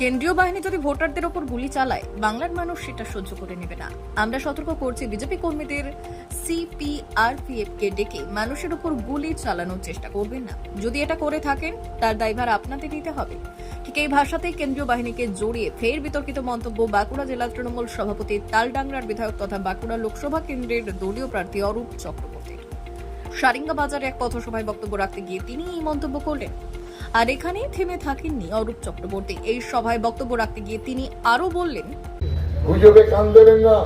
কেন্দ্রীয় বাহিনী যদি ভোটারদের ওপর গুলি চালায়, বাংলার মানুষ সেটা সহ্য করে নেবে না। আমরা সতর্ক করছি বিজেপি কর্মীদের সিপিআরপিএফ কে ডেকে মানুষের উপর গুলি চালানোর চেষ্টা করবেন না। যদি এটা করে থাকেন, তার দায়ভার আপনাদের নিতে হবে। ঠিক এই ভাষাতেই কেন্দ্রীয় বাহিনীকে জড়িয়ে ফের বিতর্কিত মন্তব্য বাঁকুড়া জেলা তৃণমূল সভাপতি তালডাংরার বিধায়ক তথা বাঁকুড়া লোকসভা কেন্দ্রের দলীয় প্রার্থী অরূপ চক্রবর্তী। সারিঙ্গা বাজারে এক পথসভায় বক্তব্য রাখতে গিয়ে তিনি এই মন্তব্য করলেন। আর এখানেই থেমে থাকেননি অরূপ চক্রবর্তী। এই সভায় বক্তব্য রাখতে গিয়ে তিনি আরও বললেন, গুজবে কান দেবেন না,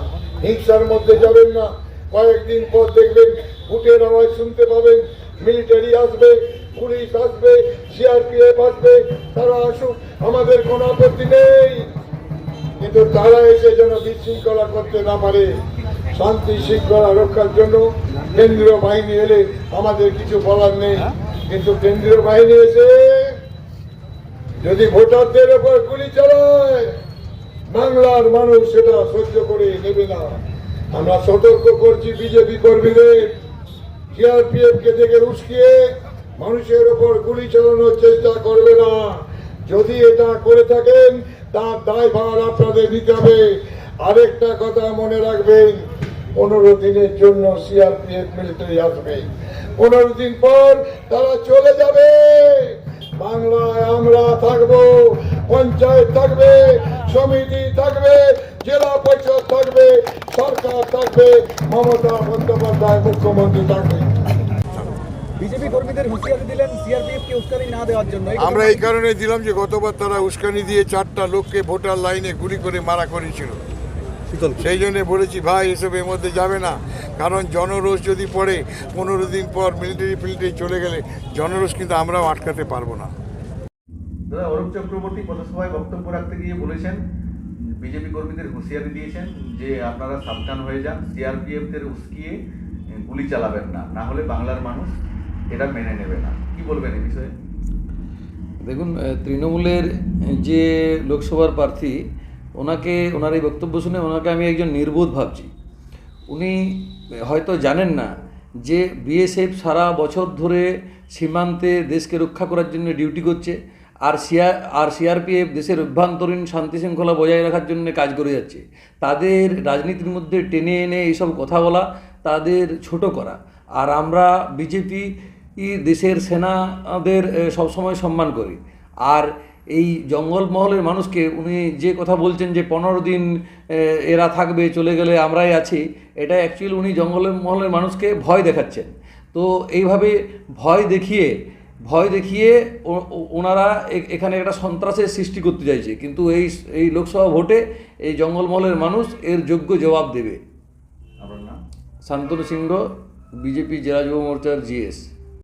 হিংসার মধ্যে যাবেন না। কয়েকদিন পর দেখবেন বুটের আওয়াজ শুনতে পাবেন। মিলিটারি আসবে, পুলিশ আসবে, সিআরপিএফ আসবে, তারা আসুক, আমাদের কোনো আপত্তি নেই। কিন্তু তারা এসে যেন বিশৃঙ্খলা করতে না পারে, শান্তি শৃঙ্খলা রক্ষার জন্য কেন্দ্রীয় বাহিনী এলে আমাদের কিছু বলার নেই। কিন্তু কেন্দ্রীয় বাহিনী এসে যদি ভোটারদের উপর গুলি চালায়, বাংলার মানুষ সেটা সহ্য করে নেবে না। আমরা সতর্ক করছি বিজেপি কর্মীদের। সিআরপিএফ কে থেকে উস্কিয়ে মানুষের ওপর গুলি চালানোর চেষ্টা করবে না। যদি এটা করে থাকেন, তার দায়ভার আপনাদের নিতে হবে। আরেকটা কথা মনে রাখবেন পনেরো দিনের জন্য সিআরপিএফ মিলিটারি আসবে। পনেরো দিন পর তারা চলে যাবে। বাংলায় আমরা থাকব পঞ্চায়েত থাকবে সমিতি থাকবে জেলা পরিষদ থাকবে সরকার থাকবে মমতা বন্দ্যোপাধ্যায় মুখ্যমন্ত্রী থাকবে। বিজেপি কর্মীদের হুঁশিয়ারি দিলেন সিআরপিএফ কে উস্কানি না দেওয়ার জন্য। আমরা এই কারণে দিলাম যে গতবার তারা উস্কানি দিয়ে চারটা লোককে ভোটার লাইনে গুলি করে মারা করেছিল। সেই জন্য বলেছি ভাই এসব এর মধ্যে যাবে না। কারণ জনরোষ যদি পড়ে পনেরো দিন পর মিলিটারি ফিলিটারি চলে গেলে জনরোষ কিন্তু আমরাও আটকাতে পারব না। দাদা অরূপ চক্রবর্তী পথসভায় বক্তব্য রাখতে গিয়ে বলেছেন বিজেপি কর্মীদের হুঁশিয়ারি দিয়েছেন যে আপনারা সাবধান হয়ে যান সিআরপিএফদের উস্কিয়ে গুলি চালাবেন না না হলে বাংলার মানুষ এটা মেনে নেবে না। কি বলবেন এই বিষয়ে? দেখুন তৃণমূলের যে লোকসভার প্রার্থী ওনাকে, ওনার এই বক্তব্য শুনে ওনাকে আমি একজন নির্বোধ ভাবছি। উনি হয়তো জানেন না যে বিএসএফ সারা বছর ধরে সীমান্তে দেশকে রক্ষা করার জন্য ডিউটি করছে, আর সিআর, আর সিআরপিএফ দেশের অভ্যন্তরীণ শান্তি শৃঙ্খলা বজায় রাখার জন্য কাজ করে যাচ্ছে। তাদের রাজনীতির মধ্যে টেনে এনে এইসব কথা বলা, তাদের ছোট করা। আর আমরা বিজেপি দেশের সেনাদের সবসময় সম্মান করি। আর এই জঙ্গলমহলের মানুষকে উনি যে কথা বলছেন যে পনেরো দিন এরা থাকবে চলে গেলে আমরাই আছি এটা অ্যাকচুয়ালি উনি জঙ্গলের মহলের মানুষকে ভয় দেখাচ্ছেন। তো এইভাবে ভয় দেখিয়ে ভয় দেখিয়ে ওনারা এখানে একটা সন্ত্রাসের সৃষ্টি করতে চাইছে। কিন্তু এই এই লোকসভা ভোটে এই জঙ্গলমহলের মানুষ এর যোগ্য জবাব দেবে। শান্তনু সিংহ বিজেপি জেলা যুব মোর্চার জিএস।